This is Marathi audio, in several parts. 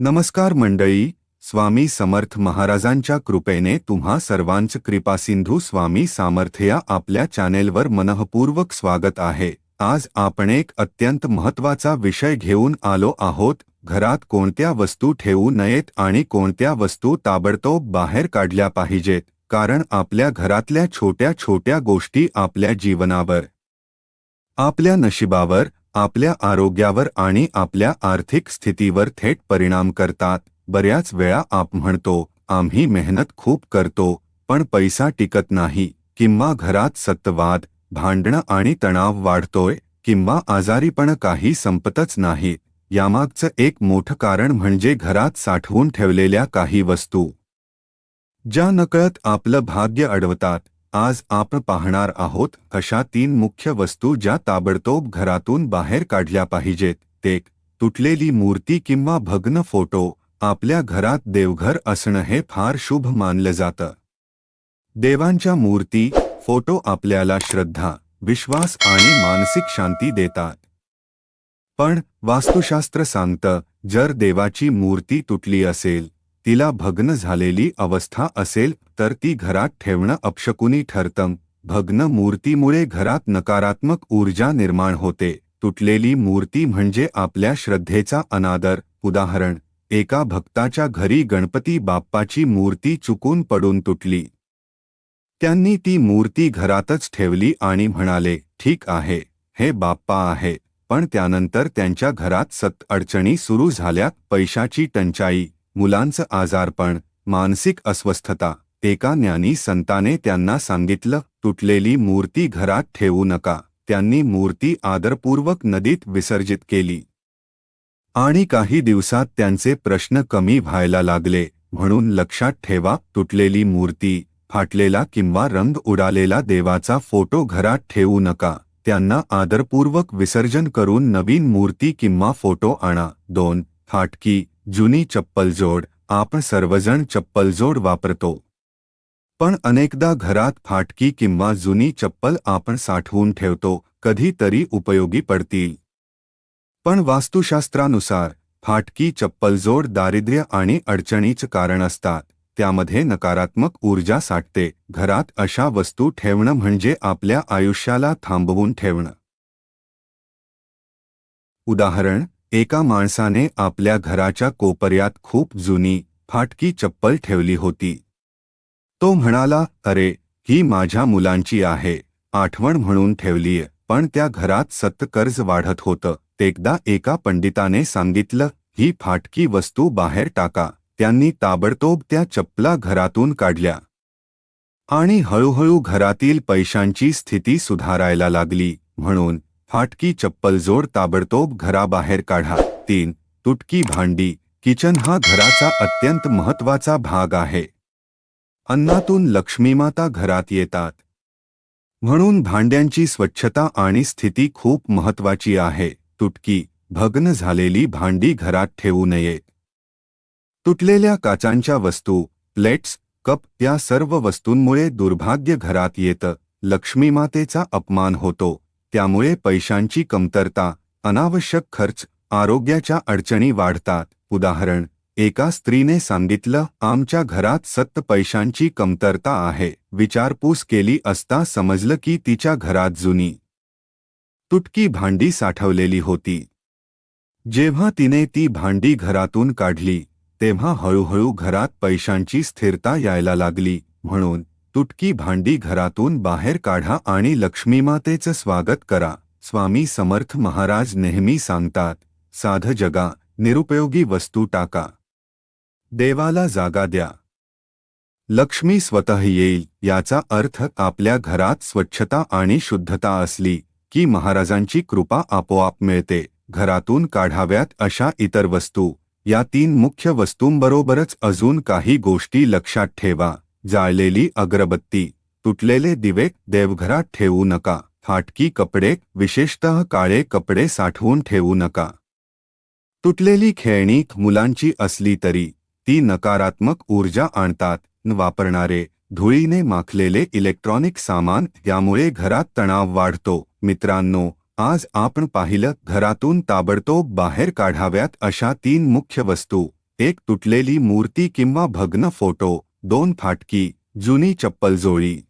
नमस्कार मंडळी स्वामी समर्थ महाराजांच्या कृपेने तुम्हा सर्वांच कृपासिंधू स्वामी सामर्थ्या आपल्या चॅनेलवर मनःपूर्वक स्वागत आहे. आज आपण एक अत्यंत महत्त्वाचा विषय घेऊन आलो आहोत. घरात कोणत्या वस्तू ठेवू नयेत आणि कोणत्या वस्तू ताबडतोब बाहेर काढल्या पाहिजेत कारण आपल्या घरातल्या छोट्या छोट्या गोष्टी आपल्या जीवनावर आपल्या नशिबावर आपल्या आरोग्यावर आणि आपल्या आर्थिक स्थितीवर थेट परिणाम करतात. बऱ्याच वेळा आप म्हणतो आम्ही मेहनत खूप करतो पण पैसा टिकत नाही किंवा घरात सत्तवाद भांडणं आणि तणाव वाढतोय किंवा आजारीपण काही संपतच नाही. यामागचं एक मोठं कारण म्हणजे घरात साठवून ठेवलेल्या काही वस्तू. ज्या नकळत आपलं भाग्य अडवतात. आज आपण पाहणार आहोत अशा तीन मुख्य वस्तू ज्या ताबडतोब घरातून बाहेर काढल्या पाहिजेत. ते तुटलेली मूर्ती किंवा भग्न फोटो. आपल्या घरात देवघर असणं हे फार शुभ मानलं जातं. देवांच्या मूर्ती फोटो आपल्याला श्रद्धा विश्वास आणि मानसिक शांती देतात. पण वास्तुशास्त्र सांगतं जर देवाची मूर्ती तुटली असेल तिला भग्न झालेली अवस्था असेल तर ती घरात ठेवणं अपशकुनी ठरतं. भग्न मूर्तीमुळे घरात नकारात्मक ऊर्जा निर्माण होते. तुटलेली मूर्ती म्हणजे आपल्या श्रद्धेचा अनादर. उदाहरण एका भक्ताच्या घरी गणपती बाप्पाची मूर्ती चुकून पडून तुटली. त्यांनी ती मूर्ती घरातच ठेवली आणि म्हणाले ठीक आहे हे बाप्पा आहे पण त्यानंतर त्यांच्या घरात सत अडचणी सुरू झाल्या पैशाची टंचाई मुलांचं आजारपण मानसिक अस्वस्थता एका ज्ञानी संताने त्यांना सांगितलं तुटलेली मूर्ती घरात ठेवू नका. त्यांनी मूर्ती आदरपूर्वक नदीत विसर्जित केली. आणि काही दिवसात त्यांचे प्रश्न कमी व्हायला लागले म्हणून लक्षात ठेवा तुटलेली मूर्ती फाटलेला किंवा रंग उडालेला देवाचा फोटो घरात ठेवू नका. त्यांना आदरपूर्वक विसर्जन करून नवीन मूर्ती किंवा फोटो आणा. दोन फाटकी जुनी चप्पलजोड आपण सर्वजण चप्पलजोड वापरतो. पण अनेकदा घरात फाटकी किंवा जुनी चप्पल आपण साठवून ठेवतो कधीतरी उपयोगी पडतील. पण वास्तुशास्त्रानुसार फाटकी चप्पलजोड दारिद्र्य आणि अडचणीचं कारण असतात त्यामध्ये नकारात्मक ऊर्जा साठते घरात अशा वस्तू ठेवणं म्हणजे आपल्या आयुष्याला थांबवून ठेवणं. उदाहरण एका माणसाने आपल्या घराच्या कोपऱ्यात खूप जुनी फाटकी चप्पल ठेवली होती. तो म्हणाला अरे ही माझ्या मुलांची आहे. आठवण म्हणून ठेवलीय पण त्या घरात सत्त कर्ज वाढत होतं. एकदा एका पंडिताने सांगितलं ही फाटकी वस्तू बाहेर टाका. त्यांनी ताबडतोब त्या चप्पला घरातून काढल्या. आणि हळूहळू घरातील पैशांची स्थिती सुधारायला लागली. म्हणून फाटकी चप्पलजोड ताबडतोब घराबाहेर काढा. तीन तुटकी भांडी. किचन हा घराचा अत्यंत महत्त्वाचा भाग आहे. अन्नातून लक्ष्मीमाता घरात येतात. म्हणून भांड्यांची स्वच्छता आणि स्थिती खूप महत्वाची आहे. तुटकी भग्न झालेली भांडी घरात ठेवू नये. तुटलेल्या काचांच्या वस्तू प्लेट्स कप या सर्व वस्तूंमुळे दुर्भाग्य घरात येतं. लक्ष्मीमातेचा अपमान होतो. त्यामुळे पैशांची कमतरता अनावश्यक खर्च आरोग्याच्या अडचणी वाढतात. उदाहरण एका स्त्रीने सांगितलं आमच्या घरात सत्त पैशांची कमतरता आहे. विचारपूस केली असता समजलं की तिच्या घरात जुनी तुटकी भांडी साठवलेली होती. जेव्हा तिने ती भांडी घरातून काढली तेव्हा हळूहळू घरात पैशांची स्थिरता यायला लागली. म्हणून तुटकी भांडी घरातून बाहेर काढा आणि लक्ष्मीमातेचं स्वागत करा. स्वामी समर्थ महाराज नेहमी सांगतात साध जगा निरुपयोगी वस्तू टाका. देवाला जागा द्या. लक्ष्मी स्वतः येईल याचा अर्थ आपल्या घरात स्वच्छता आणि शुद्धता असली की महाराजांची कृपा आपोआप मिळते. घरातून काढाव्यात अशा इतर वस्तू या तीन मुख्य वस्तूंबरोबरच अजून काही गोष्टी लक्षात ठेवा. जाळलेली अगरबत्ती. तुटलेले दिवे देवघरात ठेवू नका. फाटकी कपडे विशेषतः काळे कपडे साठवून ठेवू नका. तुटलेली खेळणी मुलांची असली तरी ती नकारात्मक ऊर्जा आणतात. वापरणारे धुळीने माखलेले इलेक्ट्रॉनिक सामान यामुळे घरात तणाव वाढतो. मित्रांनो आज आपण पाहिलं घरातून ताबडतोब बाहेर काढाव्यात अशा तीन मुख्य वस्तू. एक तुटलेली मूर्ती किंवा भग्न फोटो. दोन फाटकी जुनी चप्पलजोळी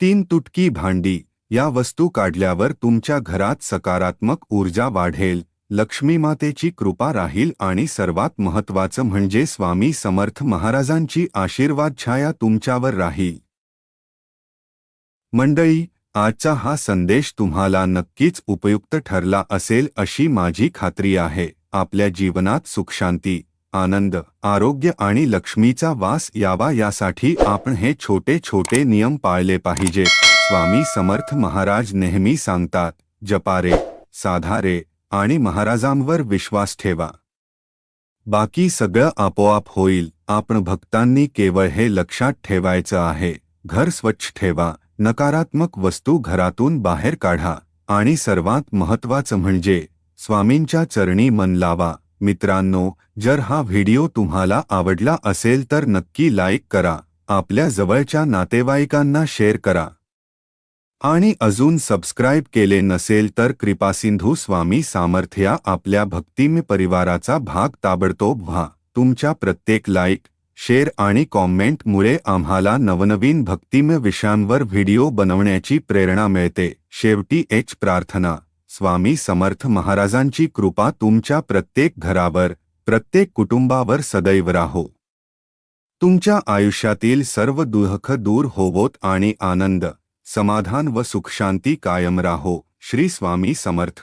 तीन तुटकी भांडी या वस्तू काढल्यावर तुमच्या घरात सकारात्मक ऊर्जा वाढेल. लक्ष्मीमातेची कृपा राहील आणि सर्वात महत्वाचं म्हणजे स्वामी समर्थ महाराजांची आशीर्वाद छाया तुमच्यावर राहील. मंडळी आजचा हा संदेश तुम्हाला नक्कीच उपयुक्त ठरला असेल अशी माझी खात्री आहे. आपल्या जीवनात सुखशांती. आनंद आरोग्य आणि लक्ष्मीचा वास यावा यासाठी आपण हे छोटे छोटे नियम पाळले पाहिजेत. स्वामी समर्थ महाराज नेहमी सांगतात जपारे साधारे आणि महाराजांवर विश्वास ठेवा. बाकी सगळं आपोआप होईल. आपण भक्तांनी केवळ हे लक्षात ठेवायचं आहे. घर स्वच्छ ठेवा. नकारात्मक वस्तू घरातून बाहेर काढा. आणि सर्वात महत्वाचं म्हणजे स्वामींच्या चरणी मन लावा. मित्रांनो जर हा व्हिडिओ तुम्हाला आवडला असेल तर नक्की लाईक करा आपल्या जवळच्या नातेवाईकांना शेअर करा. आणि अजून सबस्क्राईब केले नसेल तर कृपासिंधू स्वामी सामर्थ्या आपल्या भक्तिम्य परिवाराचा भाग ताबडतोब व्हा. तुमच्या प्रत्येक लाईक शेअर आणि कॉमेंटमुळे आम्हाला नवनवीन भक्तिमय विषयांवर व्हिडिओ बनवण्याची प्रेरणा मिळते. शेवटी एच प्रार्थना. स्वामी समर्थ महाराजांची कृपा तुमच्या प्रत्येक घरावर प्रत्येक कुटुंबावर सदैव राहो. तुमच्या आयुष्यातील सर्व दुःख दूर होवोत आणि आनंद समाधान व सुखशांती कायम राहो. श्री स्वामी समर्थ.